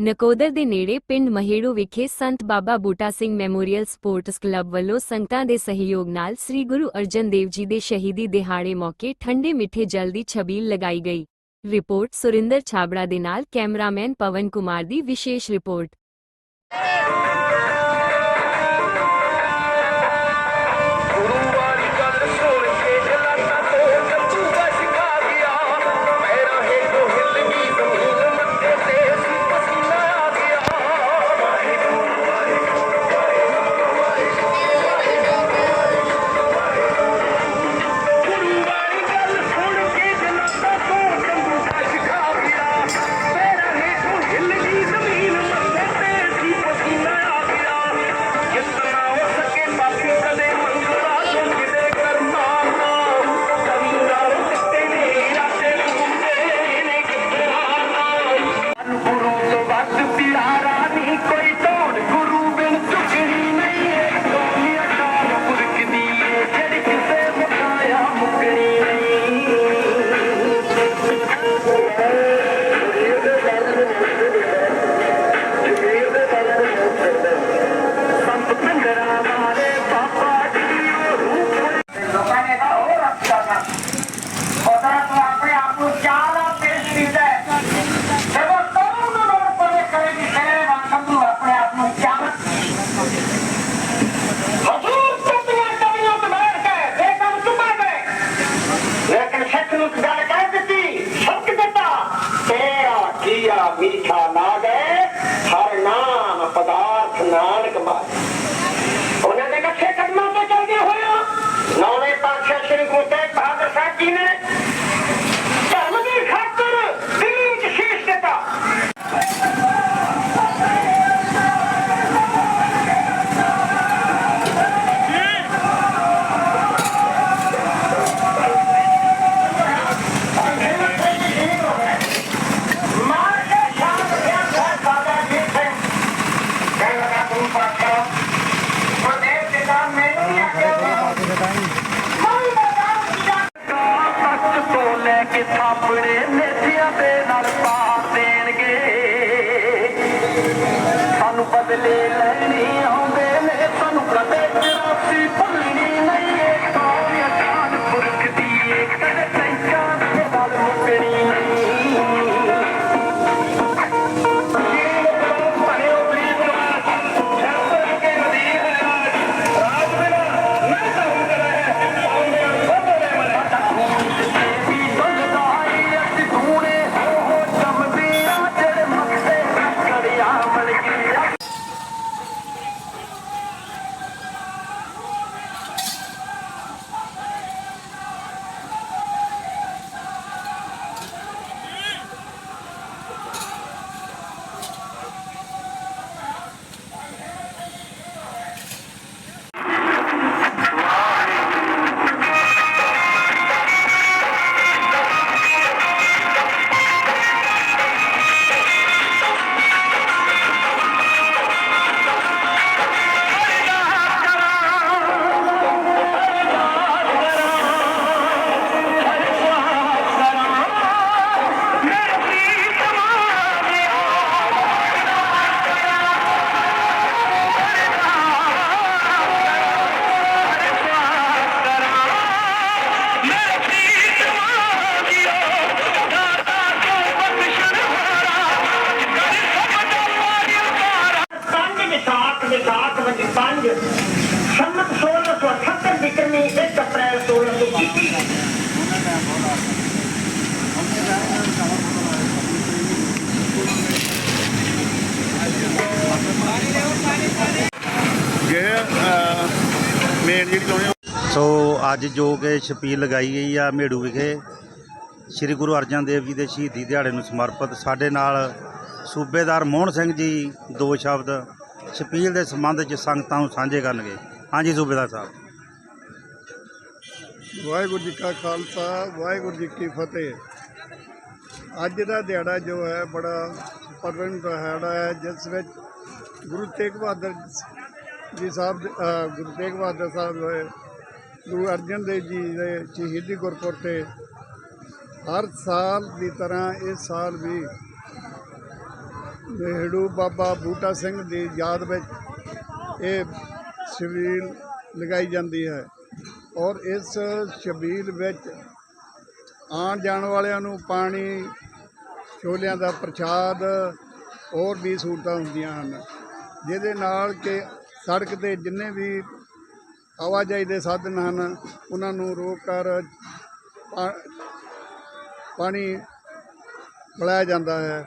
ਨਕੋਦਰ ਦੇ ਨੇੜੇ ਪਿੰਡ ਮਹੇੜੂ ਵਿਖੇ Sant Baba Buta Singh memorial sports club ਵੱਲੋਂ ਸੰਗਤਾਂ ਦੇ ਸਹਿਯੋਗ ਨਾਲ ਸ੍ਰੀ ਗੁਰੂ ਅਰਜਨ ਦੇਵ ਜੀ ਦੇ ਸ਼ਹੀਦੀ ਦਿਹਾੜੇ ਮੌਕੇ ਠੰਡੇ ਮਿੱਠੇ ਜਲ ਦੀ ਛਬੀਲ ਲਗਾਈ ਗਈ। ਰਿਪੋਰਟ ਸੁਰਿੰਦਰ ਛਾਬੜਾ ਦੇ ਨਾਲ ਕੈਮਰਾਮੈਨ ਪਵਨ ਕੁਮਾਰ ਦੀ ਵਿਸ਼ੇਸ਼ report. Doing it now. So ਅੱਜ ਜੋ ਕਿ ਛਪੀਲ ਲਗਾਈ ਗਈ ਆ ਮੇੜੂ ਵਿਖੇ ਸ੍ਰੀ ਗੁਰੂ ਅਰਜਨ ਦੇਵ ਜੀ ਦੇ ਸ਼ਹੀਦੀ ਦਿਹਾੜੇ ਨੂੰ ਸਮਰਪਿਤ ਸਾਡੇ ਨਾਲ ਸੂਬੇਦਾਰ ਮੋਹਨ ਸਿੰਘ ਜੀ ਦੋ ਸ਼ਬਦ ਛਪੀਲ ਦੇ ਸੰਬੰਧ 'ਚ ਸੰਗਤਾਂ ਨੂੰ ਸਾਂਝੇ ਕਰਨਗੇ। ਹਾਂਜੀ, ਸੂਬੇਦਾਰ ਸਾਹਿਬ। ਵਾਹਿਗੁਰੂ ਜੀ ਕਾ ਖਾਲਸਾ, ਵਾਹਿਗੁਰੂ ਜੀ ਕੀ ਫਤਿਹ। ਅੱਜ ਦਾ ਦਿਹਾੜਾ ਜੋ ਹੈ, ਬੜਾ ਪਰਵਨ ਦਿਹਾੜਾ ਹੈ, ਜਿਸ ਵਿੱਚ ਗੁਰੂ ਤੇਗ ਬਹਾਦਰ ਜੀ ਸਾਹਿਬ ਗੁਰੂ ਤੇਗ ਬਹਾਦਰ ਸਾਹਿਬ ਹੋਏ ਗੁਰੂ ਅਰਜਨ ਦੇਵ ਜੀ ਦੇ ਸ਼ਹੀਦੀ ਗੁਰਪੁਰ ਤੇ ਹਰ ਸਾਲ ਦੀ ਤਰ੍ਹਾਂ ਇਸ ਸਾਲ ਵੀ ਨਹਿਰੂ ਬਾਬਾ ਬੂਟਾ ਸਿੰਘ ਦੀ ਯਾਦ ਵਿੱਚ ਇਹ ਸ਼ਬੀਲ ਲਗਾਈ ਜਾਂਦੀ ਹੈ ਔਰ ਇਸ ਸ਼ਬੀਲ ਵਿੱਚ ਆਉਣ ਜਾਣ ਵਾਲਿਆਂ ਨੂੰ ਪਾਣੀ, ਛੋਲਿਆਂ ਦਾ ਪ੍ਰਸ਼ਾਦ ਹੋਰ ਵੀ ਸਹੂਲਤਾਂ ਹੁੰਦੀਆਂ ਹਨ, ਜਿਹਦੇ ਨਾਲ ਕਿ ਸੜਕ ਤੇ ਜਿੰਨੇ ਵੀ ਆਵਾਜਾਈ ਦੇ ਸਾਧਨ ਹਨ, ਉਹਨਾਂ ਨੂੰ ਰੋਕ ਕਰ ਪਾਣੀ ਪਿਲਾਇਆ ਜਾਂਦਾ ਹੈ।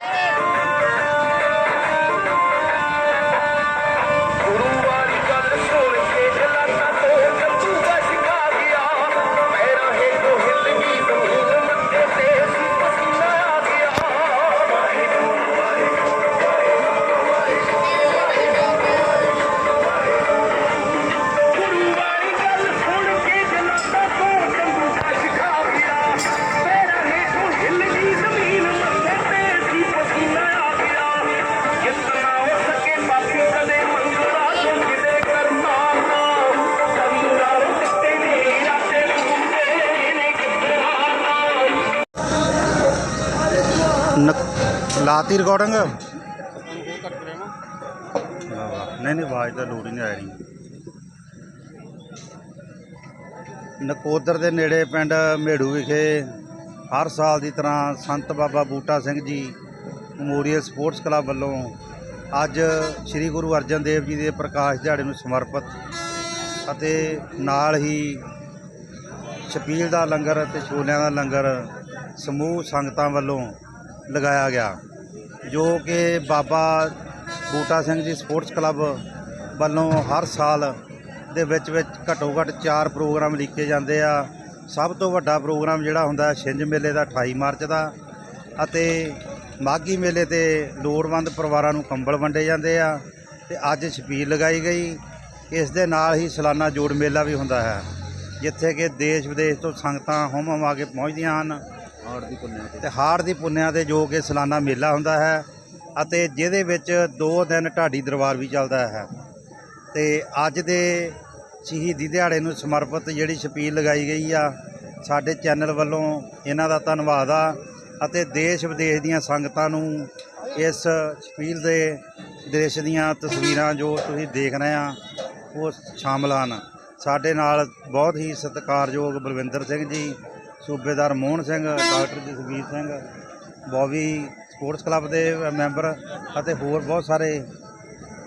ਲਾਤੀ ਰਿਕਾਰਡਿੰਗ ਨਹੀਂ ਨਹੀਂ, ਆਵਾਜ਼ ਤਾਂ ਲੋੜ ਹੀ ਨਹੀਂ ਆ ਰਹੀ ਨਕੋਦਰ ਦੇ ਨੇੜੇ ਪਿੰਡ ਮੇੜੂ ਵਿਖੇ ਹਰ ਸਾਲ ਦੀ ਤਰ੍ਹਾਂ ਸੰਤ Baba Buta Singh ji memorial sports club ਵੱਲੋਂ ਅੱਜ ਸ੍ਰੀ ਗੁਰੂ ਅਰਜਨ ਦੇਵ ਜੀ ਦੇ ਪ੍ਰਕਾਸ਼ ਦਿਹਾੜੇ ਨੂੰ ਸਮਰਪਿਤ ਅਤੇ ਨਾਲ ਹੀ ਛਪੀਲ ਦਾ ਲੰਗਰ ਅਤੇ ਛੋਲਿਆਂ ਦਾ ਲੰਗਰ ਸਮੂਹ ਸੰਗਤਾਂ ਵੱਲੋਂ ਲਗਾਇਆ ਗਿਆ। ਜੋ ਕਿ ਬਾਬਾ ਬੂਟਾ ਸਿੰਘ ਜੀ ਸਪੋਰਟਸ ਕਲੱਬ ਵੱਲੋਂ ਹਰ ਸਾਲ ਦੇ ਵਿੱਚ ਵਿੱਚ ਘੱਟੋ ਘੱਟ 4 ਪ੍ਰੋਗਰਾਮ ਲਿਖੇ ਜਾਂਦੇ ਆ। ਸਭ ਤੋਂ ਵੱਡਾ ਪ੍ਰੋਗਰਾਮ ਜਿਹੜਾ ਹੁੰਦਾ ਛਿੰਝ ਮੇਲੇ ਦਾ 28 ਮਾਰਚ ਦਾ ਅਤੇ ਮਾਘੀ ਮੇਲੇ ਤੇ ਲੋੜਵੰਦ ਪਰਿਵਾਰਾਂ ਨੂੰ ਕੰਬਲ ਵੰਡੇ ਜਾਂਦੇ ਆ ਤੇ ਅੱਜ ਛਪੀਲ ਲਗਾਈ ਗਈ। ਇਸ ਦੇ ਨਾਲ ਹੀ ਸਾਲਾਨਾ ਜੋੜ ਮੇਲਾ ਵੀ ਹੁੰਦਾ ਹੈ, ਜਿੱਥੇ ਕਿ ਦੇਸ਼ ਵਿਦੇਸ਼ ਤੋਂ ਸੰਗਤਾਂ ਹੁੰਮ ਆ ਕੇ ਪਹੁੰਚਦੀਆਂ ਹਨ। ਤੇ ਹਾੜ ਦੀ ਪੁੰਨਿਆ ਤੇ ਜੋ ਕਿ ਸਾਲਾਨਾ ਮੇਲਾ ਹੁੰਦਾ ਹੈ ਅਤੇ ਜਿਹਦੇ ਵਿੱਚ ਦੋ ਦਿਨ ਢਾਡੀ ਦਰਬਾਰ ਵੀ ਚੱਲਦਾ ਹੈ। ਤੇ ਅੱਜ ਦੇ ਸ਼ਹੀਦੀ ਦਿਹਾੜੇ ਨੂੰ ਸਮਰਪਿਤ ਜਿਹੜੀ ਛਪੀਲ ਲਗਾਈ ਗਈ ਆ, ਸਾਡੇ ਚੈਨਲ ਵੱਲੋਂ ਇਹਨਾਂ ਦਾ ਧੰਨਵਾਦ ਆ ਅਤੇ ਦੇਸ਼ ਵਿਦੇਸ਼ ਦੀਆਂ ਸੰਗਤਾਂ ਨੂੰ ਇਸ ਛਪੀਲ ਦੇ ਦ੍ਰਿਸ਼ ਦੀਆਂ ਤਸਵੀਰਾਂ ਜੋ ਤੁਸੀਂ ਦੇਖ ਰਹੇ ਆ, ਉਹ ਸ਼ਾਮਲ ਹਨ। ਸਾਡੇ ਨਾਲ ਬਹੁਤ ਹੀ ਸਤਿਕਾਰਯੋਗ ਬਲਵਿੰਦਰ ਸਿੰਘ ਜੀ ਸੂਬੇਦਾਰ Mohan Singh, doctor Jasvir Singh Bovi sports club ਦੇ ਮੈਂਬਰ ਅਤੇ ਹੋਰ ਬਹੁਤ ਸਾਰੇ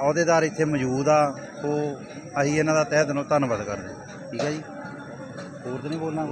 ਅਹੁਦੇਦਾਰ ਇੱਥੇ ਮੌਜੂਦ ਆ। ਸੋ ਅਸੀਂ ਇਹਨਾਂ ਦਾ ਤਹਿ ਦਿਲੋਂ ਧੰਨਵਾਦ ਕਰਦੇ ਠੀਕ ਹੈ ਜੀ? ਹੋਰ ਤਾਂ ਨਹੀਂ ਬੋਲਣਾ